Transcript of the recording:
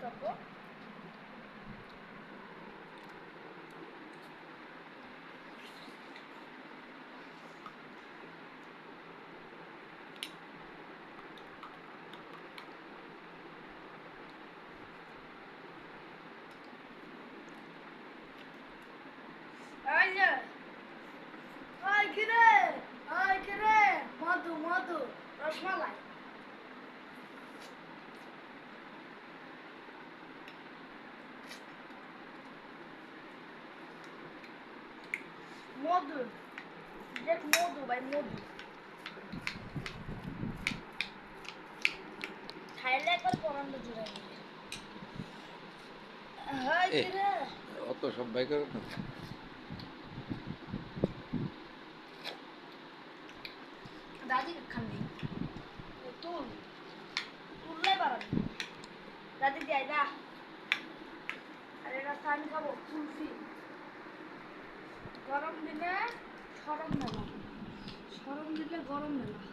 Acabou? Olha! Ai, querer! Ai, querer! Manda, manda! Próxima live. মধু দেখ মধু ভাই মধু খাইলে একবার পরান্দ জুড়ে অত সব বাই করে না। দাদি খান্দি তুল। তুললে বাড়াবি দাদি দিয়ে দা আর এটা আমি খাব। কুলফি গরম দিলে সরম মেলা। সরম দিলে গরম মেলা।